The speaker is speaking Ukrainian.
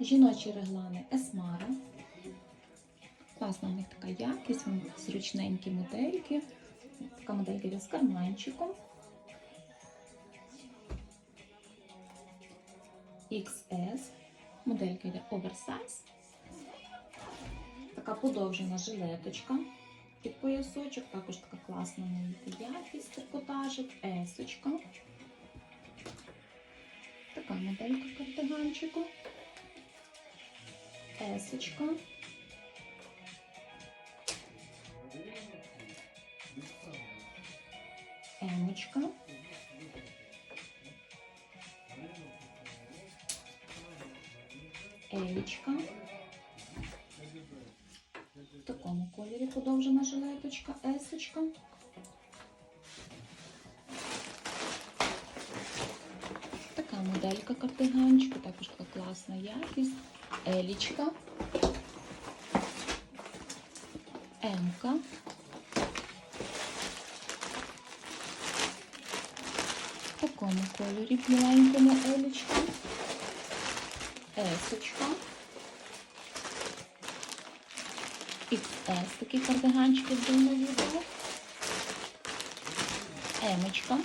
Жіночі реглани Есмара. Класна в них така якість, зручненькі модельки. Така моделька йде з карманчиком. XS. Моделька йде оверсайз. Така подовжена жилеточка під поясочок. Також така класна якість трикотажик. Есочка. Така моделька кардиганчику. Есочка. Емочка. Елічка. В такому кольорі подовжена жилеточка, есочка. Така моделька кардиганчику, також така класна якість. Елічка. Емка. В такому кольорі біленькому елічка. Есочка. XS такий кардиганчик, був на відео. Емочка.